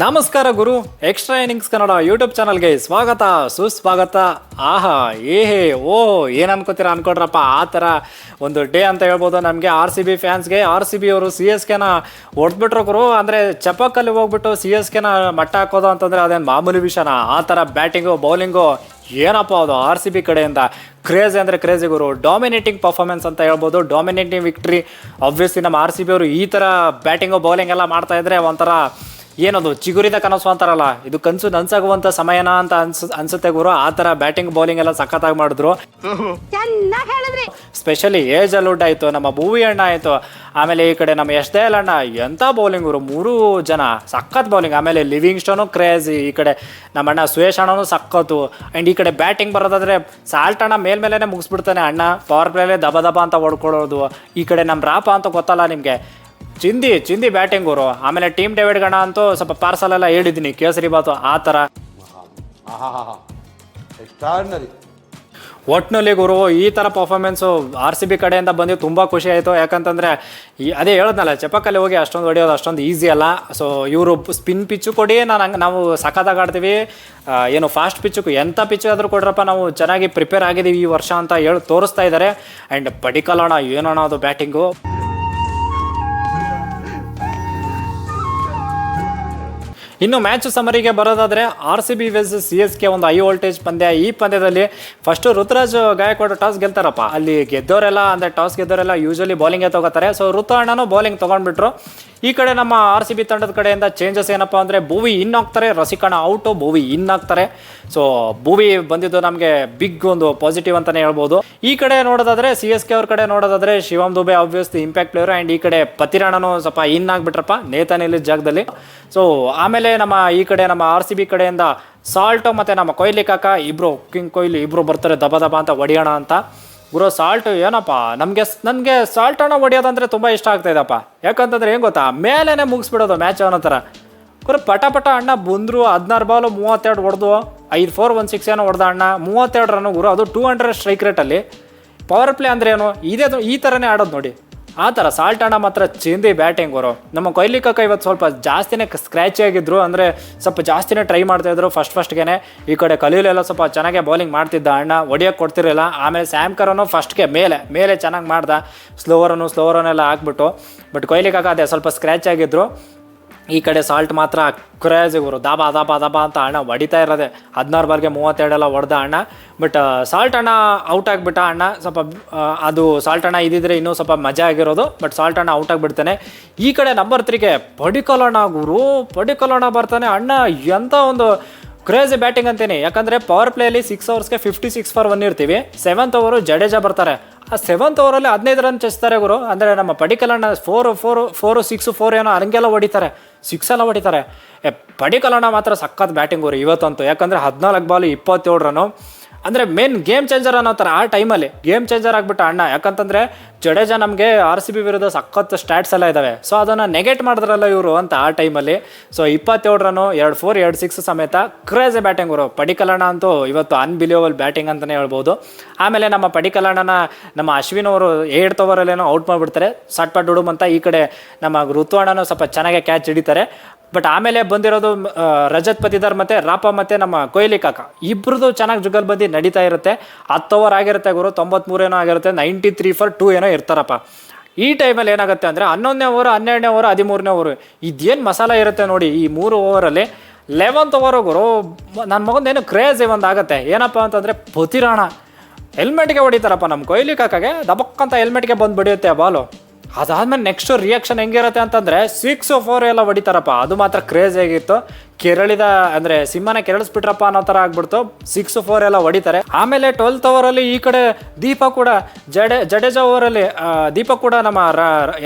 ನಮಸ್ಕಾರ ಗುರು extra innings Kannada YouTube ಚಾನಲ್ಗೆ ಸ್ವಾಗತ, ಸುಸ್ವಾಗತ. ಆಹಾ, ಏಹೇ, ಓ, ಏನು ಅನ್ಕೋತೀರಾ ಅನ್ಕೊಡ್ರಪ್ಪ ಆ ಥರ ಒಂದು ಡೇ ಅಂತ ಹೇಳ್ಬೋದು ನಮಗೆ ಆರ್ ಸಿ ಬಿ ಫ್ಯಾನ್ಸ್ಗೆ ಆರ್ ಸಿ ಬಿ ಅವರು ಸಿ ಎಸ್ ಕೆನ ಹೊಡೆದ್ಬಿಟ್ರು ಗುರು, ಅಂದರೆ ಚಪಕ್ಕಲ್ಲಿ ಹೋಗ್ಬಿಟ್ಟು ಸಿ ಎಸ್ ಕೆನ ಮಟ್ಟ ಹಾಕೋದು ಅಂತಂದರೆ ಅದೇನು ಮಾಮೂಲಿ ವಿಷಯನ? ಆ ಥರ ಬ್ಯಾಟಿಂಗು ಬೌಲಿಂಗು ಏನಪ್ಪ ಅದು ಆರ್ ಸಿ ಬಿ ಕಡೆಯಿಂದ? ಕ್ರೇಜ್ ಅಂದರೆ ಕ್ರೇಜಿ ಗುರು. ಡಾಮಿನೇಟಿಂಗ್ ಪರ್ಫಾರ್ಮೆನ್ಸ್ ಅಂತ ಹೇಳ್ಬೋದು. ಡಾಮಿನೇಟಿಂಗ್ ವಿಕ್ಟ್ರಿ ಆಬ್ವಿಯಸ್ಲಿ ನಮ್ಮ ಆರ್ ಸಿ ಬಿ ಅವರು ಈ ಥರ ಬ್ಯಾಟಿಂಗು ಬೌಲಿಂಗ್ ಎಲ್ಲ ಮಾಡ್ತಾ ಇದ್ರೆ ಒಂಥರ ಏನದು ಚಿಗುರಿದ ಕನಸು ಅಂತಾರಲ್ಲ ಇದು ಕನಸು ನನ್ಸಾಗುವಂತ ಸಮಯನ ಅಂತ ಅನ್ಸ್ ಅನ್ಸುತ್ತೆ ಗುರು. ಆ ತರ ಬ್ಯಾಟಿಂಗ್ ಬೌಲಿಂಗ್ ಎಲ್ಲ ಸಖತ್ತಾಗಿ ಮಾಡಿದ್ರು. ಸ್ಪೆಷಲಿ ಏಜ್ ಅಲುಡ್ ಆಯಿತು ನಮ್ಮ ಭೂವಿ ಅಣ್ಣ ಆಯಿತು. ಆಮೇಲೆ ಈ ಕಡೆ ನಮ್ಮ ಎಷ್ಟೇ ಅಲ್ಲ ಅಣ್ಣ ಎಂತ ಬೌಲಿಂಗ್ ಗುರು ಮೂರು ಜನ ಸಖತ್ ಬೌಲಿಂಗ್ ಆಮೇಲೆ ಲಿವಿಂಗ್ ಸ್ಟೋನು ಕ್ರೇಜಿ ಈ ಕಡೆ ನಮ್ಮ ಅಣ್ಣ ಸುಯೇಶ್ ಅಣ್ಣನು ಸಖತ್ತು. ಆ್ಯಂಡ್ ಈ ಕಡೆ ಬ್ಯಾಟಿಂಗ್ ಬರೋದಾದ್ರೆ ಸಾಲ್ಟ್ ಅಣ್ಣ ಮೇಲ್ಮೇಲೆ ಮುಗಿಸ್ಬಿಡ್ತಾನೆ ಅಣ್ಣ. ಪವರ್ ಪ್ಲೇಲೇ ದಬ ದಬ ಅಂತ ಹೊಡ್ಕೊಳ್ಳೋದು ಈ ಕಡೆ ನಮ್ಮ ರಾಪ ಅಂತ ಗೊತ್ತಲ್ಲ ನಿಮಗೆ. ಚಿಂದಿ ಚಿಂದಿ ಬ್ಯಾಟಿಂಗ್ ಅವರು ಆಮೇಲೆ ಟೀಮ್ ಡೇವಿಡ್ ಗಣ ಅಂತೂ ಸ್ವಲ್ಪ ಪಾರ್ಸಲ್ ಎಲ್ಲ ಹೇಳಿದ್ದೀನಿ. ಕೇಸರಿ ಬಾತು ಆ ಥರ ಎಕ್ಸ್ಟ್ರಾರ್ನರಿ ಒಟ್ಟಿನಲ್ಲಿ ಗುರು ಈ ಥರ ಪರ್ಫಾರ್ಮೆನ್ಸು ಆರ್ ಸಿ ಬಿ ಕಡೆಯಿಂದ ಬಂದು ತುಂಬ ಖುಷಿ ಆಯಿತು. ಯಾಕಂತಂದರೆ ಈ ಅದೇ ಹೇಳದ್ನಲ್ಲ ಚಪಕ್ಕಲ್ಲಿ ಹೋಗಿ ಅಷ್ಟೊಂದು ಹೊಡೆಯೋದು ಅಷ್ಟೊಂದು ಈಸಿ ಅಲ್ಲ. ಸೊ ಇವರು ಸ್ಪಿನ್ ಪಿಚ್ಚು ಕೊಡಿ ನಾನು ಹಂಗೆ ನಾವು ಸಖತ್ತಾಗಿ ಆಡ್ತೀವಿ. ಏನು ಫಾಸ್ಟ್ ಪಿಚ್ಚು ಎಂಥ ಪಿಚ್ಚು ಆದರೂ ಕೊಡ್ರಪ್ಪ ನಾವು ಚೆನ್ನಾಗಿ ಪ್ರಿಪೇರ್ ಆಗಿದ್ದೀವಿ ಈ ವರ್ಷ ಅಂತ ಹೇಳಿ ತೋರಿಸ್ತಾ ಇದ್ದಾರೆ ಆ್ಯಂಡ್ ಅಣ್ಣ ಏನೋಣ ಅದು ಬ್ಯಾಟಿಂಗು ಇನ್ನು ಮ್ಯಾಚ್ ಸಮರಿಗೆ ಬರೋದಾದ್ರೆ R C B vs C S K ಒಂದು ಹೈ ವೋಲ್ಟೇಜ್ ಪಂದ್ಯ. ಈ ಪಂದ್ಯದಲ್ಲಿ ಫಸ್ಟ್ ಋತುರಾಜ್ ಗಾಯಕ್ವಾಡ್ ಟಾಸ್ ಗೆಲ್ತಾರಪ್ಪ. ಅಲ್ಲಿ ಗೆದ್ದವರೆಲ್ಲ ಅಂದ್ರೆ ಟಾಸ್ ಗೆದ್ದವರೆಲ್ಲ ಯೂಶಲಿ ಬೌಲಿಂಗೇ ತಗೋತಾರೆ. ಸೊ ಋತು ಅಣ್ಣನೂ ಬೌಲಿಂಗ್ ತಗೊಂಡ್ಬಿಟ್ರು. ಈ ಕಡೆ ನಮ್ಮ ಆರ್ ಸಿ ಬಿ ತಂಡದ ಕಡೆಯಿಂದ ಚೇಂಜಸ್ ಏನಪ್ಪ ಅಂದರೆ ಭೂವಿ ಇನ್ ಆಗ್ತಾರೆ ರಸಿಕಣ ಔಟು ಭೂವಿ ಇನ್ ಆಗ್ತಾರೆ. ಸೊ ಭೂವಿ ಬಂದಿದ್ದು ನಮಗೆ ಬಿಗ್ ಒಂದು ಪಾಸಿಟಿವ್ ಅಂತಲೇ ಹೇಳ್ಬೋದು. ಈ ಕಡೆ ನೋಡೋದಾದ್ರೆ ಸಿ ಎಸ್ ಕೆ ಅವ್ರ ಕಡೆ ನೋಡೋದಾದ್ರೆ Shivam Dube obviously impact player and ಈ ಕಡೆ ಪತಿರಾಣನೂ ಸ್ವಲ್ಪ ಇನ್ ಆಗಿಬಿಟ್ರಪ್ಪ, ನೇತನ್ ಇಲ್ಲಿ ಜಾಗದಲ್ಲಿ. ಸೊ ಆಮೇಲೆ ನಮ್ಮ ಈ ಕಡೆ ನಮ್ಮ ಆರ್ ಸಿ ಬಿ ಕಡೆಯಿಂದ ಸಾಲ್ಟು ಮತ್ತು ನಮ್ಮ ಕೊಹ್ಲಿ ಕಾಕ ಇಬ್ಬರು ಕಿಂಗ್ ಕೊಹ್ಲಿ ಇಬ್ಬರು ಬರ್ತಾರೆ ದಬ ದಬ ಅಂತ ಹೊಡಿಯೋಣ ಅಂತ. ಗುರು ಸಾಲ್ಟು ಏನಪ್ಪ? ನಮಗೆ ನನಗೆ ಸಾಲ್ಟ್ ಹೊಡೆಯೋದಂದರೆ ತುಂಬ ಇಷ್ಟ ಆಗ್ತಾ ಯಾಕಂತಂದರೆ ಯಾಕಂತಂದ್ರೆ ಏನು ಗೊತ್ತಾ? ಮೇಲೇ ಮುಗಿಸ್ಬಿಡೋದು ಮ್ಯಾಚ್ ಅನ್ನೋ ಥರ. ಗುರು ಪಟ ಪಟ ಅಣ್ಣ ಬಂದರು, ಹದಿನಾರು ಬಾಲು ಮೂವತ್ತೆರಡು ಹೊಡೆದು, ಐದು ಫೋರ್ ಒನ್ ಸಿಕ್ಸ್ ಏನೋ ಹೊಡೆದ ಅಣ್ಣ ಮೂವತ್ತೆರಡು ರನ್ನು ಗುರು, ಅದು ಟೂ ಹಂಡ್ರೆಡ್ ಸ್ಟ್ರೈಕ್ ರೇಟಲ್ಲಿ ಪವರ್ ಪ್ಲೇ ಅಂದ್ರೆ ಏನು? ಇದೇ ಈ ಥರನೇ ಆಡೋದು ನೋಡಿ. ಆ ಥರ ಸಾಲ್ಟ್ ಅಣ್ಣ ಮಾತ್ರ ಚಿಂದಿ ಬ್ಯಾಟಿಂಗ್ ಅವರು ನಮ್ಮ ಕೊಹ್ಲಿ ಕಾಕ ಇವತ್ತು ಸ್ವಲ್ಪ ಜಾಸ್ತಿನೇ ಸ್ಕ್ರ್ಯಾಚಿ ಆಗಿದ್ರು, ಅಂದರೆ ಸ್ವಲ್ಪ ಜಾಸ್ತಿನೇ ಟ್ರೈ ಮಾಡ್ತಾ ಇದ್ರು ಫಸ್ಟ್ ಫಸ್ಟ್ಗೆ ಈ ಕಡೆ ಕಲೀಲೆಲ್ಲ ಸ್ವಲ್ಪ ಚೆನ್ನಾಗೆ ಬೌಲಿಂಗ್ ಮಾಡ್ತಿದ್ದ ಅಣ್ಣ ಹೊಡಿಯೋಕೆ ಕೊಡ್ತಿರಲಿಲ್ಲ. ಆಮೇಲೆ ಸ್ಯಾಮ್ ಕರನು ಫಸ್ಟ್ಗೆ ಮೇಲೆ ಮೇಲೆ ಚೆನ್ನಾಗಿ ಮಾಡ್ದ. ಸ್ಲೋವರನ್ನು ಸ್ಲೋವರನ್ನೆಲ್ಲ ಹಾಕ್ಬಿಟ್ಟು ಬಟ್ ಕೊಹ್ಲಿ ಕಾಕ ಅದೇ ಸ್ವಲ್ಪ ಸ್ಕ್ರ್ಯಾಚ್ ಆಗಿದ್ರು. ಈ ಕಡೆ ಸಾಲ್ಟ್ ಮಾತ್ರ ಕ್ರೇಜ್ ಇವರು ದಾಬಾ ದಾಬಾ ದಾಬಾ ಅಂತ ಅಣ್ಣ ಹೊಡಿತಾ ಇರೋದೆ. ಹದಿನಾರು ಬಾರ್ಗೆ ಮೂವತ್ತೆರಡೆಲ್ಲ ಹೊಡೆದ ಅಣ್ಣ ಬಟ್ ಸಾಲ್ಟ್ ಅಣ್ಣ ಔಟ್ ಆಗಿಬಿಟ್ಟ ಅಣ್ಣ ಸ್ವಲ್ಪ ಅದು ಸಾಲ್ಟ್ ಅಣ್ಣ ಇದ್ದಿದ್ರೆ ಇನ್ನೂ ಸ್ವಲ್ಪ ಮಜಾ ಆಗಿರೋದು. ಬಟ್ ಸಾಲ್ಟ್ ಅಣ್ಣ ಔಟ್ ಆಗಿಬಿಡ್ತಾನೆ. ಈ ಕಡೆ ನಂಬರ್ ತ್ರೀಗೆ ಪಡಿಕಲಣ್ಣ ಗುರು. ಪಡಿಕಲಣ್ಣ ಬರ್ತಾನೆ. ಅಣ್ಣ ಎಂಥ ಒಂದು ಕ್ರೇಜಿ ಬ್ಯಾಟಿಂಗ್ ಅಂತೀನಿ. ಯಾಕಂದರೆ ಪವರ್ ಪ್ಲೇಯಲ್ಲಿ ಸಿಕ್ಸ್ ಓವರ್ಸ್ಗೆ ಫಿಫ್ಟಿ ಸಿಕ್ಸ್ ಫಾರ್ ಒನ್ ಇರ್ತೀವಿ. ಸೆವೆಂತ್ ಓವರು ಜಡೇಜಾ ಬರ್ತಾರೆ. ಆ ಸೆವೆಂತ್ ಓವರಲ್ಲಿ ಹದಿನೈದು ರನ್ ಚೆಸ್ತಾರೆ ಗುರು. ಅಂದರೆ ನಮ್ಮ ಪಡಿಕಲಣ್ಣ four four four six four ಏನೋ ಹಂಗೆಲ್ಲ ಹೊಡಿತಾರೆ. ಸಿಕ್ಸ್ ಎಲ್ಲ ಹೊಡಿತಾರೆ. ಏ, ಪಡಿಕಲಣ್ಣ ಮಾತ್ರ ಸಖತ್ ಬ್ಯಾಟಿಂಗ್ ಗುರು ಇವತ್ತಂತೂ. ಯಾಕಂದರೆ ಹದಿನಾಲ್ಕು ಬಾಲು ಇಪ್ಪತ್ತೇಳು ರನ್ ಅಂದರೆ ಮೇನ್ ಗೇಮ್ ಚೇಂಜರ್ ಅನ್ನೋ ಥರ ಆ ಟೈಮಲ್ಲಿ ಗೇಮ್ ಚೇಂಜರ್ ಆಗಿಬಿಟ್ಟ ಅಣ್ಣ. ಯಾಕಂತಂದರೆ ಜಡೇಜಾ ನಮಗೆ ಆರ್ ಸಿ ಬಿ ವಿರುದ್ಧ ಸಖತ್ ಸ್ಟ್ಯಾಟ್ಸ್ ಎಲ್ಲ ಇದ್ದಾವೆ ಸೊ ಅದನ್ನು ನೆಗೆಟ್ ಮಾಡಿದ್ರಲ್ಲ ಇವರು ಅಂತ ಆ ಟೈಮಲ್ಲಿ ಸೊ ಇಪ್ಪತ್ತೇಳು ರನ್ನು ಎರಡು ಫೋರ್ ಎರಡು ಸಿಕ್ಸ್ ಸಮೇತ ಕ್ರೇಜಿ ಬ್ಯಾಟಿಂಗ್ ಅವರು ಪಡಿಕಲ್ಲಣ ಅಂತೂ ಇವತ್ತು ಅನ್ಬಿಲಿಯಬಲ್ ಬ್ಯಾಟಿಂಗ್ ಅಂತಲೇ ಹೇಳ್ಬೋದು. ಆಮೇಲೆ ನಮ್ಮ ಪಡಿಕಲಣನ ನಮ್ಮ ಅಶ್ವಿನ್ ಅವರು ಏಟ್ ಓವರಲ್ಲೇನೋ ಔಟ್ ಮಾಡಿಬಿಡ್ತಾರೆ. ಸಟ್ ಪಟ್ ಹುಡುಮ್ ಅಂತ ಈ ಕಡೆ ನಮ್ಮ ಋತುವಣ್ಣನೂ ಸ್ವಲ್ಪ ಚೆನ್ನಾಗೆ ಕ್ಯಾಚ್ ಹಿಡಿತಾರೆ. ಬಟ್ ಆಮೇಲೆ ಬಂದಿರೋದು ರಜತ್ ಪತಿದಾರ್ ಮತ್ತು ರಾಪ ಮತ್ತೆ ನಮ್ಮ ಕೊಹ್ಲಿ ಕಾಕ. ಇಬ್ಬರದು ಚೆನ್ನಾಗಿ ಜುಗಲ್ಬಂದಿ ನಡೀತಾ ಇರುತ್ತೆ. ಹತ್ತು ಓವರ್ ಆಗಿರುತ್ತೆ ಗುರು ತೊಂಬತ್ಮೂರು ಏನೋ ಆಗಿರುತ್ತೆ. ನೈಂಟಿ ತ್ರೀ ಫಾರ್ ಟೂ ಏನೋ ಇರ್ತಾರಪ್ಪ. ಈ ಟೈಮಲ್ಲಿ ಏನಾಗುತ್ತೆ ಅಂದರೆ ಹನ್ನೊಂದನೇ ಓವರ್ ಹನ್ನೆರಡನೇ ಓವರ್ ಹದಿಮೂರನೇ ಓವರ್ ಇದೇನು ಮಸಾಲ ಇರುತ್ತೆ ನೋಡಿ ಈ ಮೂರು ಓವರಲ್ಲಿ ಲೆವೆಂತ್ ಓವರ್ ಗುರು ನನ್ನ ಮಗಂದೇನು ಕ್ರೇಜ್ ಒಂದು ಆಗುತ್ತೆ. ಏನಪ್ಪ ಅಂತಂದರೆ ಪತಿರಾಣ. ಹೆಲ್ಮೆಟ್ಗೆ ಹೊಡಿತಾರಪ್ಪ ನಮ್ಮ ಕೊಹ್ಲಿ ಕಾಕಾಗೆ. ದಬಕ್ಕಂತ ಹೆಲ್ಮೆಟ್ಗೆ ಬಂದು ಬಡಿಯುತ್ತೆ ಆ ಬಾಲು ಅದಾದ್ಮೇಲೆ ನೆಕ್ಸ್ಟ್ ರಿಯಾಕ್ಷನ್ ಹೆಂಗಿರುತ್ತೆ ಅಂತಂದ್ರೆ ಸಿಕ್ಸ್ ಫೋರ್ ಎಲ್ಲ ಹೊಡಿತಾರಪ್ಪ. ಅದು ಮಾತ್ರ ಕ್ರೇಜ್ ಆಗಿತ್ತು. ಕೆರಳಿದ ಅಂದ್ರೆ ಸಿಂಹನ ಕೆರಳಿಸ್ಬಿಟ್ರಪ್ಪ ಅನ್ನೋ ಥರ ಆಗ್ಬಿಡ್ತು. ಸಿಕ್ಸ್ ಫೋರ್ ಎಲ್ಲ ಹೊಡಿತಾರೆ. ಆಮೇಲೆ ಟ್ವೆಲ್ತ್ ಓವರಲ್ಲಿ ಈ ಕಡೆ ದೀಪ ಕೂಡ ಜಡೆ ಜಡೇಜಾ ಓವರಲ್ಲಿ ದೀಪ ಕೂಡ ನಮ್ಮ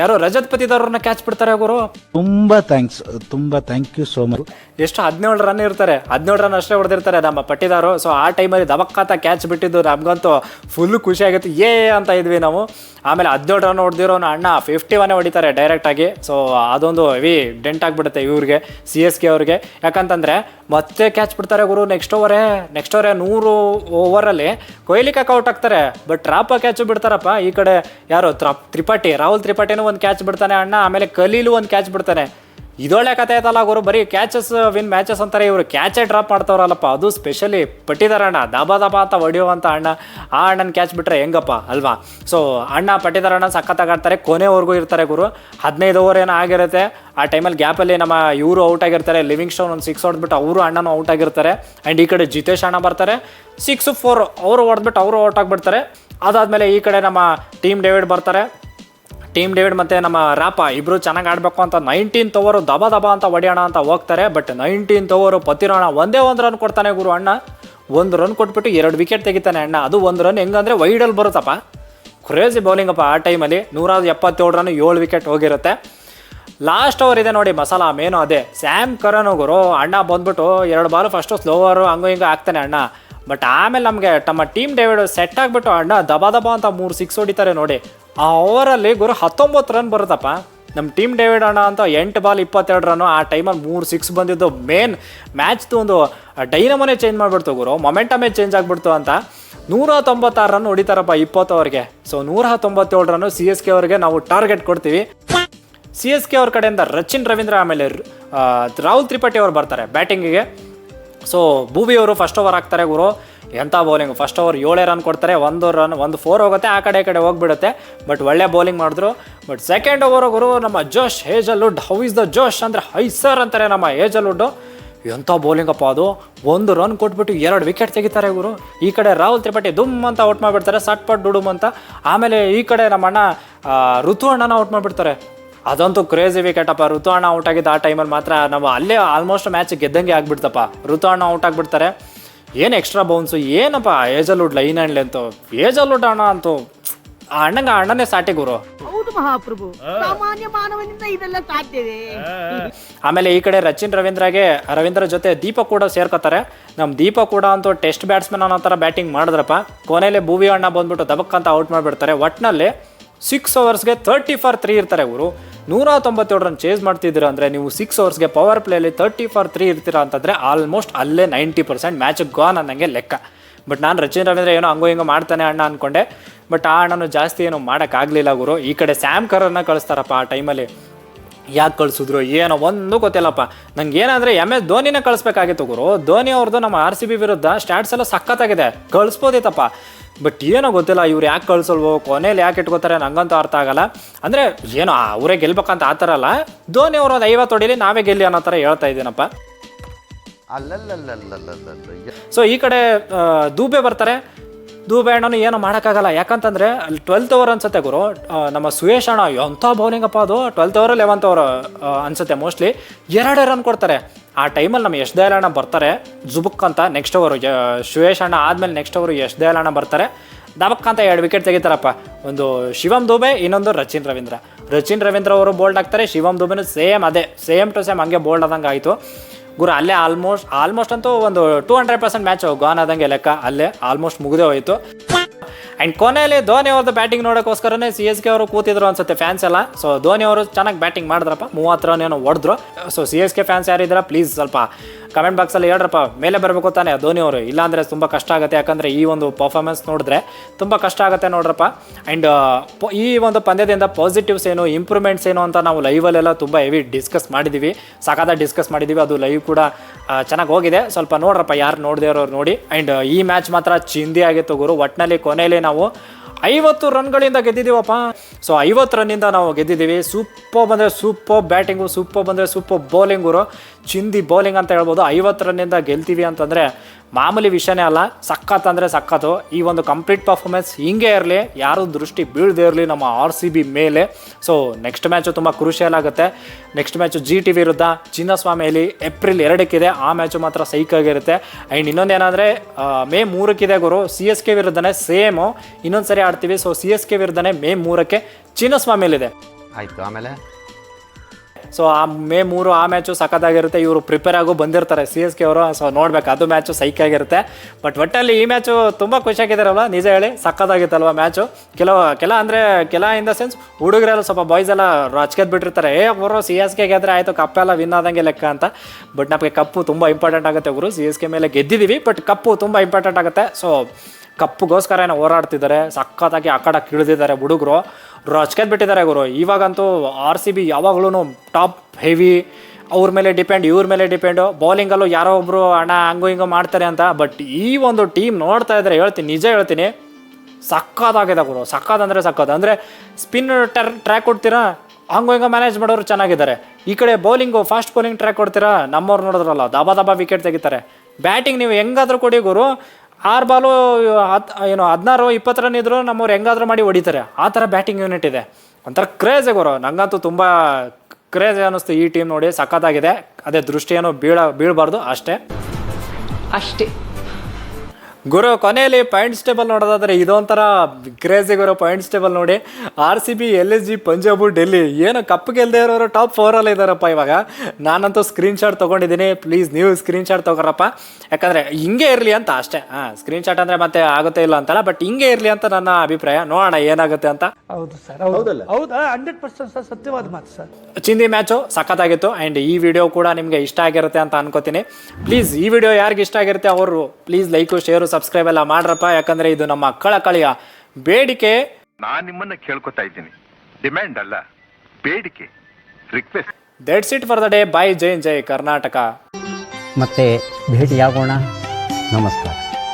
ಯಾರೋ ರಜತ್ ಪತಿದವ್ರನ್ನ ಕ್ಯಾಚ್ ಬಿಡ್ತಾರೆ ಗುರು. ತುಂಬಾ ಥ್ಯಾಂಕ್ಸ್ ತುಂಬಾ ಥ್ಯಾಂಕ್ ಯು ಸೋ ಮಚ್ ಎಷ್ಟು ಹದಿನೇಳು ರನ್ ಇರ್ತಾರೆ. ಹದಿನೇಳು ರನ್ ಅಷ್ಟೇ ಹೊಡೆದಿರ್ತಾರೆ ನಮ್ಮ ಪಟ್ಟಿದಾರು. ಸೊ ಆ ಟೈಮಲ್ಲಿ ದಬಕ್ಕಾತ ಕ್ಯಾಚ್ ಬಿಟ್ಟಿದ್ದು ನಮಗಂತೂ ಫುಲ್ ಖುಷಿ ಆಗಿತ್ತು. ಏ ಅಂತ ಇದ್ವಿ ನಾವು. ಆಮೇಲೆ ಹದಿನೇಳು ರನ್ ಹೊಡೆದಿರೋನು ಅಣ್ಣ ಫಿಫ್ಟಿ ಒನ್ ಹೊಡಿತಾರೆ ಡೈರೆಕ್ಟಾಗಿ ಸೊ ಅದೊಂದು ಹೆವಿ ಡೆಂಟ್ ಆಗಿಬಿಡುತ್ತೆ ಇವ್ರಿಗೆ ಸಿ ಎಸ್ ಕೆ ಅವ್ರಿಗೆ. ಯಾಕಂತಂದರೆ ಮತ್ತೆ ಕ್ಯಾಚ್ ಬಿಡ್ತಾರೆ ಗುರು ನೆಕ್ಸ್ಟ್ ಓವರೇ ನೆಕ್ಸ್ಟ್ ಓವರೇ ನೂರು ಓವರಲ್ಲಿ ಕೊಹ್ಲಿ ಕಾಕ ಔಟ್ ಆಗ್ತಾರೆ. ಬಟ್ ರಾಪ ಕ್ಯಾಚ್ ಬಿಡ್ತಾರಪ್ಪ. ಈ ಕಡೆ ಯಾರು? ತ್ರ ತ್ರಿಪಾಠಿ, ರಾಹುಲ್ ತ್ರಿಪಾಠಿನೂ ಒಂದು ಕ್ಯಾಚ್ ಬಿಡ್ತಾನೆ, ಅಣ್ಣ. ಆಮೇಲೆ ಕಲೀಲು ಒಂದು ಕ್ಯಾಚ್ ಬಿಡ್ತಾನೆ. ಇದೊಳ್ಳೆ ಕತೆ ಐತಲ್ಲ ಗುರು, ಬರೀ ಕ್ಯಾಚಸ್ ವಿನ್ ಮ್ಯಾಚಸ್ ಅಂತಾರೆ ಇವರು. ಕ್ಯಾಚೇ ಡ್ರಾಪ್ ಮಾಡ್ತಾವ್ರಲ್ಲಪ್ಪ. ಅದು ಸ್ಪೆಷಲಿ ಪಟ್ಟಿದಾರ ಅಣ್ಣ. ದಬಾ ದಬಾ ಅಂತ ಹೊಡೆಯುವಂಥ ಅಣ್ಣ. ಆ ಅಣ್ಣನ ಕ್ಯಾಚ್ ಬಿಟ್ರೆ ಹೆಂಗಪ್ಪ? ಅಲ್ವಾ? ಸೊ ಅಣ್ಣ ಪಟ್ಟಿದಾರ ಅಣ್ಣ ಸಖತ್ತಾಗಿ ಆಡ್ತಾರೆ. ಕೊನೆವರೆಗೂ ಇರ್ತಾರೆ ಗುರು. ಹದಿನೈದು ಓವರ್ ಏನೋ ಆಗಿರುತ್ತೆ. ಆ ಟೈಮಲ್ಲಿ ಗ್ಯಾಪಲ್ಲಿ ನಮ್ಮ ಇವರು ಔಟ್ ಆಗಿರ್ತಾರೆ. ಲಿವಿಂಗ್ ಸ್ಟೋನ್ ಒಂದು ಸಿಕ್ಸ್ ಹೊಡೆದ್ಬಿಟ್ಟು ಅವರು ಅಣ್ಣನೂ ಔಟ್ ಆಗಿರ್ತಾರೆ. ಆ್ಯಂಡ್ ಈ ಕಡೆ ಜಿತೇಶ್ ಅಣ್ಣ ಬರ್ತಾರೆ. ಸಿಕ್ಸ್ ಫೋರ್ ಅವರು ಹೊಡೆದ್ಬಿಟ್ಟು ಅವರು ಔಟ್ ಆಗಿಬಿಡ್ತಾರೆ. ಅದಾದಮೇಲೆ ಈ ಕಡೆ ನಮ್ಮ ಟೀಮ್ ಡೇವಿಡ್ ಬರ್ತಾರೆ. ಟೀಮ್ ಡೇವಿಡ್ ಮತ್ತು ನಮ್ಮ ರಾಪ ಇಬ್ರು ಚೆನ್ನಾಗಿ ಆಡಬೇಕು ಅಂತ ನೈನ್ಟೀನ್ತ್ ಓವರು ದಬ ದಬ ಅಂತ ಹೊಡೆಯೋಣ ಅಂತ ಹೋಗ್ತಾರೆ. ಬಟ್ ನೈನ್ಟೀನ್ತ್ ಓವರು ಪತಿರೋಣ ಒಂದೇ ಒಂದು ರನ್ ಕೊಡ್ತಾನೆ ಗುರು ಅಣ್ಣ. ಒಂದು ರನ್ ಕೊಟ್ಬಿಟ್ಟು ಎರಡು ವಿಕೆಟ್ ತೆಗಿತಾನೆ ಅಣ್ಣ. ಅದು ಒಂದು ರನ್ ಹೆಂಗಂದ್ರೆ ವೈಡಲ್ಲಿ ಬರುತ್ತಪ್ಪ. ಕ್ರೇಜಿ ಬೌಲಿಂಗಪ್ಪ ಆ ಟೈಮಲ್ಲಿ ನೂರ ಎಪ್ಪತ್ತೇಳು ರನ್ ಏಳು ವಿಕೆಟ್ ಹೋಗಿರುತ್ತೆ. ಲಾಸ್ಟ್ ಓವರ್ ಇದೆ ನೋಡಿ ಮಸಾಲ ಮೇನು ಅದೇ. ಸ್ಯಾಮ್ ಕರನ್ ಗುರು ಅಣ್ಣ ಬಂದ್ಬಿಟ್ಟು ಎರಡು ಬಾಲು ಫಸ್ಟು ಸ್ಲೋವರು ಹಂಗು ಹಿಂಗೆ ಆಗ್ತಾನೆ ಅಣ್ಣ. ಬಟ್ ಆಮೇಲೆ ನಮಗೆ ತಮ್ಮ ಟೀಮ್ ಡೇವಿಡ್ ಸೆಟ್ ಆಗಿಬಿಟ್ಟು ಅಣ್ಣ ದಬಾ ದಬಾ ಅಂತ ಮೂರು ಸಿಕ್ಸ್ ಹೊಡಿತಾರೆ ನೋಡಿ. ಆ ಓವರಲ್ಲಿ ಗುರು ಹತ್ತೊಂಬತ್ತು ರನ್ ಬರುತ್ತಪ್ಪ. ನಮ್ಮ ಟೀಮ್ ಡೇವಿಡ್ ಅಣ್ಣ ಅಂತ ಎಂಟು ಬಾಲ್ ಇಪ್ಪತ್ತೆರಡು ರನ್ನು ಆ ಟೈಮಲ್ಲಿ ಮೂರು ಸಿಕ್ಸ್ ಬಂದಿದ್ದು ಮೇನ್ ಮ್ಯಾಚ್ದು ಒಂದು ಡೈನಮೋನೇ ಚೇಂಜ್ ಮಾಡಿಬಿಡ್ತು ಗುರು. ಮೊಮೆಂಟಮೇ ಚೇಂಜ್ ಆಗಿಬಿಡ್ತು ಅಂತ. ನೂರ ತೊಂಬತ್ತಾರು ರನ್ ಹೊಡಿತಾರಪ್ಪ ಇಪ್ಪತ್ತು ಓವರ್ಗೆ. ಸೊ ನೂರ ತೊಂಬತ್ತೇಳು ರನ್ನು ಸಿ ಎಸ್ ಕೆ ಅವ್ರಿಗೆ ನಾವು ಟಾರ್ಗೆಟ್ ಕೊಡ್ತೀವಿ. ಸಿ ಎಸ್ ಕೆ ಅವ್ರ ಕಡೆಯಿಂದ ರಚಿನ್ ರವೀಂದ್ರ ಆಮೇಲೆ ರಾಹುಲ್ ತ್ರಿಪಾಠಿ ಅವರು ಬರ್ತಾರೆ ಬ್ಯಾಟಿಂಗಿಗೆ ಸೊ ಭೂವಿ ಅವರು ಫಸ್ಟ್ ಓವರ್ ಹಾಕ್ತಾರೆ ಗುರು. ಎಂಥ ಬೌಲಿಂಗ್ ಫಸ್ಟ್ ಓವರ್ ಏಳೇ ರನ್ ಕೊಡ್ತಾರೆ. ಒಂದು ರನ್ ಒಂದು ಫೋರ್ ಹೋಗುತ್ತೆ. ಆ ಕಡೆ, ಈ ಕಡೆ ಹೋಗ್ಬಿಡುತ್ತೆ. ಬಟ್ ಒಳ್ಳೆ ಬೌಲಿಂಗ್ ಮಾಡಿದ್ರು. ಬಟ್ ಸೆಕೆಂಡ್ ಓವರ್ ಗುರು, ನಮ್ಮ Josh Hazlewood how is the Josh ಅಂದರೆ ಹೈ ಸರ್ ಅಂತಾರೆ ನಮ್ಮ ಹೇಜಲ್ವುಡ್ಡು ಎಂಥ ಬೌಲಿಂಗಪ್ಪ ಅದು? ಒಂದು ರನ್ ಕೊಟ್ಬಿಟ್ಟು ಎರಡು ವಿಕೆಟ್ ತೆಗಿತಾರೆ ಗುರು. ಈ ಕಡೆ ರಾಹುಲ್ ತ್ರಿಪಾಠಿ ದುಮ್ ಅಂತ ಔಟ್ ಮಾಡಿಬಿಡ್ತಾರೆ. ಸಟ್ ಪಟ್ ಡುಡುಮ್ ಅಂತ. ಆಮೇಲೆ ಈ ಕಡೆ ನಮ್ಮ ಅಣ್ಣ ಋತು ಅಣ್ಣನ ಔಟ್ ಮಾಡಿಬಿಡ್ತಾರೆ. ಅದಂತೂ ಕ್ರೇಜಿ ವಿಕೆಟಪ್ಪ. ಋತು ಅಣ್ಣ ಔಟ್ ಆಗಿದ್ದ ಆ ಟೈಮಲ್ಲಿ ಮಾತ್ರ ನಾವು ಅಲ್ಲೇ ಆಲ್ಮೋಸ್ಟ್ ಮ್ಯಾಚ್ ಗೆದ್ದಂಗೆ ಆಗ್ಬಿಡ್ತಪ್ಪ. ಋತು ಅಣ್ಣ ಔಟ್ ಆಗಿಬಿಡ್ತಾರೆ. ಏನು ಎಕ್ಸ್ಟ್ರಾ ಬೌನ್ಸು ಏನಪ್ಪ ಏಜಲ್ವುಡ್ ಲೈನ್ ಹ್ಯಾಂಡ್ಲಿ ಅಂತೂ ಏಜಲ್ವುಡ್ ಅಣ್ಣ ಅಂತೂ ಆ ಅಣ್ಣಂಗ ಆ ಅಣ್ಣನೇ ಸಾಟಿ ಗುರು. ಹೌದು ಮಹಾಪ್ರಭು. ಸಾಮಾನ್ಯ ಮಾನವನಿಂದ ಇದೆಲ್ಲ ಸಾಧ್ಯವೇ ಆಮೇಲೆ ಈ ಕಡೆ ರಚಿನ್ ರವೀಂದ್ರಗೆ ರವೀಂದ್ರ ಜೊತೆ ದೀಪ ಕೂಡ ಸೇರ್ಕೋತಾರೆ. ನಮ್ಮ ದೀಪ ಕೂಡ ಅಂತೂ ಟೆಸ್ಟ್ ಬ್ಯಾಟ್ಸ್ಮನ್ ಅನ್ನೋ ಥರ ಬ್ಯಾಟಿಂಗ್ ಮಾಡಿದ್ರಪ್ಪ. ಕೊನೆಯಲ್ಲಿ ಭೂವಿ ಅಣ್ಣ ಬಂದ್ಬಿಟ್ಟು ದಬಕ್ಕಂತ ಔಟ್ ಮಾಡಿಬಿಡ್ತಾರೆ. ಒಟ್ಟಿನಲ್ಲಿ ಸಿಕ್ಸ್ ಅವರ್ಸ್ಗೆ ತರ್ಟಿ ಫಾರ್ ತ್ರೀ ಇರ್ತಾರೆ ಇವರು ನೂರ ತೊಂಬತ್ತೇಳು ರನ್ ಚೇಸ್ ಮಾಡ್ತಿದ್ದೀರಾ ಅಂದರೆ ನೀವು ಸಿಕ್ಸ್ ಅವರ್ಸ್ಗೆ ಪವರ್ ಪ್ಲೇಯಲ್ಲಿ ತರ್ಟಿ ಫಾರ್ ತ್ರೀ ಇರ್ತೀರಾ ಅಂತಂದರೆ ಆಲ್ಮೋಸ್ಟ್ ಅಲ್ಲೇ ನೈಂಟಿ ಪರ್ಸೆಂಟ್ ಮ್ಯಾಚ್ ಗಾನ್ ಅನ್ನಂಗೆ ಲೆಕ್ಕ. ಬಟ್ ನಾನು ರಚಿನ್ ರವೀಂದ್ರ ಏನೋ ಹಂಗೋ ಹಿಂಗೋ ಮಾಡ್ತಾನೆ ಅಣ್ಣ ಅಂದ್ಕೊಂಡೆ ಬಟ್ ಆ ಅಣ್ಣನ ಜಾಸ್ತಿ ಏನೋ ಮಾಡೋಕ್ಕಾಗಲಿಲ್ಲ ಗುರು. ಈ ಕಡೆ ಸ್ಯಾಮ್ ಕರನ್ನ ಕಳಿಸ್ತಾರಪ್ಪ ಆ ಟೈಮಲ್ಲಿ ಯಾಕೆ ಕಳಿಸಿದ್ರು ಏನೋ ಒಂದು ಗೊತ್ತಿಲ್ಲಪ್ಪ. ನಂಗೆ ಏನಂದರೆ ಎಂ ಎಸ್ ಧೋನಿನೇ ಕಳಿಸ್ಬೇಕಾಗಿತ್ತು ಗುರು. ಧೋನಿ ಅವ್ರದ್ದು ನಮ್ಮ ಆರ್ ಸಿ ಬಿ ವಿರುದ್ಧ ಸ್ಟ್ಯಾಟ್ಸ್ ಎಲ್ಲ ಸಖತ್ತಾಗಿದೆ. ಕಳಿಸ್ಬೋದಿತ್ತಪ್ಪ. ಬಟ್ ಏನೋ ಗೊತ್ತಿಲ್ಲ ಇವ್ರು ಯಾಕೆ ಕಳಿಸಲ್ವೋ ಕೊನೆಯಲ್ಲಿ ಯಾಕೆ ಇಟ್ಕೋತಾರೆ ನಂಗಂತೂ ಅರ್ಥ ಆಗಲ್ಲ. ಅಂದರೆ ಏನೋ ಅವರೇ ಗೆಲ್ಬೇಕಂತ ಆ ಥರ ಅಲ್ಲ ಧೋನಿ ಅವರು ಒಂದು ಐವತ್ತು ಹೊಡಿಲಿ ನಾವೇ ಗೆಲ್ಲಿ ಅನ್ನೋ ಥರ ಹೇಳ್ತಾ ಇದ್ದೀನಪ್ಪ. ಸೊ ಈ ಕಡೆ ಆ, ದೂಬೆ ಬರ್ತಾರೆ ದೂಬೆ ಅಣ್ಣನು ಏನು ಮಾಡೋಕ್ಕಾಗಲ್ಲ. ಯಾಕಂತಂದರೆ ಅಲ್ಲಿ ಟ್ವೆಲ್ತ್ ಓವರ್ ಅನ್ಸುತ್ತೆ ಗುರು. ನಮ್ಮ ಸುಯೇಶ್ ಅಣ್ಣ ಎಂಥ ಬೌಲಿಂಗಪ್ಪ ಅದು. ಟ್ವೆಲ್ತ್ ಓವರ್ ಲೆವೆಂತ್ ಓವರ್ ಅನ್ಸುತ್ತೆ ಮೋಸ್ಟ್ಲಿ ಎರಡೇ ರನ್ ಕೊಡ್ತಾರೆ. ಆ ಟೈಮಲ್ಲಿ ನಮ್ಮ ಯಶ್ ದಯಾಲಣ್ಣ ಬರ್ತಾರೆ. ಜುಬುಕ್ ಅಂತ ನೆಕ್ಸ್ಟ್ ಓವರು ಸುಯೇಶ್ ಅಣ್ಣ ಆದಮೇಲೆ ನೆಕ್ಸ್ಟ್ ಓವರು ಯಶ್ ದಯಾಲಣ್ಣ ಬರ್ತಾರೆ. ದಬಕ್ ಅಂತ ಎರಡು ವಿಕೆಟ್ ತೆಗಿತಾರಪ್ಪ. ಒಂದು ಶಿವಮ್ ದುಬೆ, ಇನ್ನೊಂದು ರಚಿನ್ ರವೀಂದ್ರ. ರಚಿನ್ ರವೀಂದ್ರ ಅವರು ಬೋಲ್ಡ್ ಆಗ್ತಾರೆ. ಶಿವಮ್ ದುಬೆನೂ ಸೇಮ್ ಅದೇ. ಸೇಮ್ ಟು ಸೇಮ್ ಹಂಗೆ ಬೋಲ್ಡ್ ಆದಂಗೆ ಆಯಿತು ಗುರು, ಅಲ್ಲೇ ಆಲ್ಮೋಸ್ಟ್ ಆಲ್ಮೋಸ್ಟ್ ಅಂತೂ ಒಂದು two hundred percent match gone ಆದಂಗೆ ಲೆಕ್ಕ. ಅಲ್ಲೇ ಆಲ್ಮೋಸ್ಟ್ ಮುಗಿದೇ ಹೋಯಿತು. ಆ್ಯಂಡ್ ಕೊನೆಯಲ್ಲಿ ಧೋನಿ ಅವ್ರದ್ದು ಬ್ಯಾಟಿಂಗ್ ನೋಡೋಕ್ಕೋಸ್ಕರನೇ ಸಿ ಎಸ್ ಕೆ ಅವರು ಕೂತಿದ್ರು ಅನ್ಸುತ್ತೆ ಫ್ಯಾನ್ಸ್ ಎಲ್ಲ. ಸೊ ಧೋನಿ ಅವರು ಚೆನ್ನಾಗಿ ಬ್ಯಾಟಿಂಗ್ ಮಾಡಿದ್ರಪ್ಪ. ಮೂವತ್ತು ರನ್ ಏನೋ ಹೊಡೆದ್ರು. So C S K fans ಯಾರಿದ್ದೀರಾ? Please ಸ್ವಲ್ಪ ಕಮೆಂಟ್ ಬಾಕ್ಸಲ್ಲಿ ಹೇಳ್ರಪ್ಪ, ಮೇಲೆ ಬರಬೇಕು ತಾನೆ ಧೋನಿ ಅವರು. ಇಲ್ಲಾಂದರೆ ತುಂಬ ಕಷ್ಟ ಆಗುತ್ತೆ. ಯಾಕಂದರೆ ಈ ಒಂದು ಪರ್ಫಾರ್ಮೆನ್ಸ್ ನೋಡಿದ್ರೆ ತುಂಬ ಕಷ್ಟ ಆಗುತ್ತೆ ನೋಡ್ರಪ್ಪ. ಆ್ಯಂಡ್ ಈ ಒಂದು ಪಂದ್ಯದಿಂದ ಪಾಸಿಟಿವ್ಸ್ ಏನು ಇಂಪ್ರೂವ್ಮೆಂಟ್ಸ್ ಏನು ಅಂತ ನಾವು ಲೈವಲ್ಲೆಲ್ಲ ತುಂಬ ಹೆವಿ ಡಿಸ್ಕಸ್ ಮಾಡಿದ್ದೀವಿ ಸಾಕಾದ ಡಿಸ್ಕಸ್ ಮಾಡಿದ್ದೀವಿ ಅದು ಲೈವ್ ಕೂಡ ಚೆನ್ನಾಗಿ ಹೋಗಿದೆ. ಸ್ವಲ್ಪ ನೋಡ್ರಪ್ಪ ಯಾರು ನೋಡದೇ ಇರೋರು ನೋಡಿ. ಆ್ಯಂಡ್ ಈ ಮ್ಯಾಚ್ ಮಾತ್ರ ಚಿಂದಿ ಆಗಿತ್ತು ಗುರು. ಒಟ್ಟಿನಲ್ಲಿ ಕೊನೆಯಲ್ಲಿ ನಾವು ಐವತ್ತು ರನ್ಗಳಿಂದ ಗೆದ್ದಿದ್ದೀವಪ್ಪ. ಸೊ ಐವತ್ತು ರನ್ನಿಂದ ನಾವು ಗೆದ್ದಿದ್ದೀವಿ. ಸೂಪರ್ ಬಂದರೆ ಸೂಪರ್ ಬ್ಯಾಟಿಂಗು ಸೂಪರ್ ಬಂದರೆ ಸೂಪರ್ ಬೌಲಿಂಗು ಚಿಂದಿ ಬೌಲಿಂಗ್ ಅಂತ ಹೇಳ್ಬೋದು. ಐವತ್ತು ರನ್ನಿಂದ ಗೆಲ್ತೀವಿ ಅಂತಂದರೆ ಮಾಮೂಲಿ ವಿಷಯನೇ ಅಲ್ಲ, ಸಖತ್ ಅಂದರೆ ಸಖತ್ತು. ಈ ಒಂದು ಕಂಪ್ಲೀಟ್ ಪರ್ಫಾರ್ಮೆನ್ಸ್ ಹಿಂಗೆ ಇರಲಿ, ಯಾರೂ ದೃಷ್ಟಿ ಬೀಳದೇ ಇರಲಿ ನಮ್ಮ ಆರ್ ಸಿ ಬಿ ಮೇಲೆ. ಸೊ ನೆಕ್ಸ್ಟ್ ಮ್ಯಾಚು ತುಂಬ ಕ್ರೂಷಿಯಲ್ ಆಗುತ್ತೆ. ನೆಕ್ಸ್ಟ್ ಮ್ಯಾಚು ಜಿ ಟಿ ವಿರುದ್ಧ ಚಿನ್ನಸ್ವಾಮಿಯಲ್ಲಿ ಏಪ್ರಿಲ್ ಎರಡಕ್ಕಿದೆ. ಆ ಮ್ಯಾಚು ಮಾತ್ರ ಸೈಕ್ ಆಗಿರುತ್ತೆ. ಆ್ಯಂಡ್ ಇನ್ನೊಂದೇನಾದರೆ ಮೇ ಮೂರಕ್ಕಿದೆ ಗುರು ಸಿ ಎಸ್ ಕೆ ವಿರುದ್ಧನೇ ಸೇಮು ಇನ್ನೊಂದು ಸರಿ ಆಡ್ತೀವಿ. ಸೊ ಸಿ ಎಸ್ ಕೆ ವಿರುದ್ಧನೇ ಮೇ ಮೂರಕ್ಕೆ ಚಿನ್ನಸ್ವಾಮಿಯಲ್ಲಿದೆ. ಆಯಿತು, ಆಮೇಲೆ? ಸೊ ಆ ಮೇ ಮೂರು ಆ ಮ್ಯಾಚು ಸಖತ್ತಾಗಿರುತ್ತೆ. ಇವರು ಪ್ರಿಪೇರ್ ಆಗೋ ಬಂದಿರ್ತಾರೆ. ಸಿ ಎಸ್ ಕೆ ಅವರು ಸೊ ನೋಡ್ಬೇಕು. ಅದು ಮ್ಯಾಚು ಸೈಕ್ ಆಗಿರುತ್ತೆ. ಬಟ್ ಒಟ್ಟಲ್ಲಿ ಈ ಮ್ಯಾಚು ತುಂಬ ಖುಷಿಯಾಗಿದ್ದಾರಲ್ಲ ನಿಜ ಹೇಳಿ, ಸಖತ್ತಾಗಿತ್ತಲ್ವ ಮ್ಯಾಚು ಕೆಲವು, ಕೆಲ ಅಂದರೆ, ಕೆಲ ಇನ್ ದ ಸೆನ್ಸ್ ಹುಡುಗರೆಲ್ಲ ಸ್ವಲ್ಪ ಬಾಯ್ಸ್ ಎಲ್ಲ ರಚ್ಕೆದ್ ಬಿಟ್ಟಿರ್ತಾರೆ. ಏ ಅವರು ಸಿ ಎಸ್ ಕೆ ಗೆದ್ರೆ ಆಯಿತು ಕಪ್ಪೆಲ್ಲ ವಿನ್ ಆದಂಗೆ ಲೆಕ್ಕ ಅಂತ. ಬಟ್ ನಮಗೆ ಕಪ್ಪು ತುಂಬ ಇಂಪಾರ್ಟೆಂಟ್ ಆಗುತ್ತೆ ಅವರು ಸಿ ಎಸ್ ಕೆ ಮೇಲೆ ಗೆದ್ದಿದ್ದೀವಿ ಬಟ್ ಕಪ್ಪು ತುಂಬ ಇಂಪಾರ್ಟೆಂಟ್ ಆಗುತ್ತೆ. ಸೊ ಕಪ್ಪುಗೋಸ್ಕರ ಏನೋ ಹೋರಾಡ್ತಿದ್ದಾರೆ. ಸಖತ್ತಾಗಿ ಆ ಕಡೆ ಕಿಳಿದಿದ್ದಾರೆ ಹುಡುಗರು. ರೊಚ್ಕೆದ್ ಬಿಟ್ಟಿದ್ದಾರೆ ಗುರು. ಇವಾಗಂತೂ ಆರ್ ಸಿ ಬಿ ಯಾವಾಗ್ಲೂ ಟಾಪ್ ಹೆವಿ ಅವ್ರ ಮೇಲೆ ಡಿಪೆಂಡ್ ಇವ್ರ ಮೇಲೆ ಡಿಪೆಂಡು ಬೌಲಿಂಗಲ್ಲೂ ಯಾರೋ ಒಬ್ಬರು ಅಣ್ಣ, ಹಂಗು ಹಿಂಗು ಮಾಡ್ತಾರೆ ಅಂತ. ಬಟ್ ಈ ಒಂದು ಟೀಮ್ ನೋಡ್ತಾ ಇದ್ರೆ ಹೇಳ್ತೀನಿ, ನಿಜ ಹೇಳ್ತೀನಿ ಸಕ್ಕತ್ತಾಗಿದೆ ಗುರು. ಸಕ್ಕತ್ ಅಂದರೆ ಸಕ್ಕತ್ ಅಂದರೆ ಸ್ಪಿನ್ ಟರ್ ಟ್ರ್ಯಾಕ್ ಕೊಡ್ತೀರಾ, ಹಂಗು ಹಿಂಗೆ ಮ್ಯಾನೇಜ್ ಮಾಡೋರು ಚೆನ್ನಾಗಿದ್ದಾರೆ. ಈ ಕಡೆ ಬೌಲಿಂಗು ಫಾಸ್ಟ್ ಬೌಲಿಂಗ್ ಟ್ರ್ಯಾಕ್ ಕೊಡ್ತೀರಾ, ನಮ್ಮವ್ರು ನೋಡಿದ್ರಲ್ಲ, ದಬಾ ದಬಾ ವಿಕೆಟ್ ತೆಗಿತಾರೆ. ಬ್ಯಾಟಿಂಗ್ ನೀವು ಹೆಂಗಾದ್ರೂ ಕೊಡಿ ಗುರು ಆರು ಬಾಲು, ಹತ್, ಏನು, ಹದಿನಾರು, ಇಪ್ಪತ್ತು ರನ್ ಇದ್ರು ನಮ್ಮವ್ರು ಹೆಂಗಾದ್ರೂ ಮಾಡಿ ಹೊಡಿತಾರೆ. ಆ ಥರ ಬ್ಯಾಟಿಂಗ್ ಯೂನಿಟ್ ಇದೆ. ಒಂಥರ ಕ್ರೇಜ್ ಗುರು. ನಂಗಂತೂ ತುಂಬ ಕ್ರೇಜ್ ಅನ್ನಿಸ್ತು ಈ ಟೀಮ್ ನೋಡಿ. ಸಖತ್ತಾಗಿದೆ. ಅದೇ ದೃಷ್ಟಿಯನ್ನು ಬೀಳ, ಬೀಳಬಾರ್ದು. ಅಷ್ಟೇ. ಅಷ್ಟೇ. ಗುರು ಕೊನೆಯಲ್ಲಿ ಪಾಯಿಂಟ್ಸ್ ಟೇಬಲ್ ನೋಡೋದಾದ್ರೆ ಇದೊಂಥರ ಕ್ರೇಜಿ ಗುರು ಪಾಯಿಂಟ್ಸ್ ಟೇಬಲ್ ನೋಡಿ. R C B L S G Punjab Delhi ಏನು ಕಪ್ ಗೆಲ್ಲದೆ ಇರೋರು ಟಾಪ್ ಫೋರಲ್ಲಿ ಇದ್ದಾರಪ್ಪ ಇವಾಗ. ನಾನಂತೂ ಸ್ಕ್ರೀನ್ ಶಾಟ್ ತೊಗೊಂಡಿದ್ದೀನಿ. ಪ್ಲೀಸ್ ನೀವು ಸ್ಕ್ರೀನ್ ಶಾಟ್ ತೊಗೊರಪ್ಪ. ಯಾಕಂದರೆ ಹಿಂಗೆ ಇರಲಿ ಅಂತ ಅಷ್ಟೇ. ಹಾಂ ಸ್ಕ್ರೀನ್ ಶಾಟ್ ಅಂದರೆ ಮತ್ತೆ ಆಗುತ್ತೆ ಇಲ್ಲ ಅಂತಲ್ಲ ಬಟ್ ಹಿಂಗೆ ಇರಲಿ ಅಂತ ನನ್ನ ಅಭಿಪ್ರಾಯ. ನೋಡೋಣ ಏನಾಗುತ್ತೆ ಅಂತ. ಹೌದು ಸರ್ ಹೌದು. ಹೌದಾ ಹಂಡ್ರೆಡ್ ಪರ್ಸೆಂಟ್ ಸರ್ ಸತ್ಯವಾದ ಮಾತು ಸರ್. ಚಿಂದಿ ಮ್ಯಾಚು ಸಖತ್ತಾಗಿತ್ತು. ಆ್ಯಂಡ್ ಈ ವಿಡಿಯೋ ಕೂಡ ನಿಮಗೆ ಇಷ್ಟ ಆಗಿರುತ್ತೆ ಅಂತ ಅನ್ಕೋತೀನಿ. ಪ್ಲೀಸ್ ಈ ವಿಡಿಯೋ ಯಾರಿಗೆ ಇಷ್ಟ ಆಗಿರುತ್ತೆ ಅವರು ಪ್ಲೀಸ್ ಲೈಕು ಶೇರು ಸಬ್ಸ್ಕ್ರೈಬ್ ಎಲ್ಲ ಮಾಡ್ರಪ್ಪ. ಯಾಕಂದ್ರೆ ಇದು ನಮ್ಮ ಕಳಕಳಿಯ ಬೇಡಿಕೆ. ನಾನು ನಿಮ್ಮನ್ನ ಕೇಳ್ಕೊತಾ ಇದ್ದೀನಿ. ಡಿಮ್ಯಾಂಡ್ ಅಲ್ಲ ಬೇಡಿಕೆ request that's it for the day bye ಜೈ ಜೈ ಕರ್ನಾಟಕ. ಮತ್ತೆ ಭೇಟಿಯಾಗೋಣ. ನಮಸ್ಕಾರ.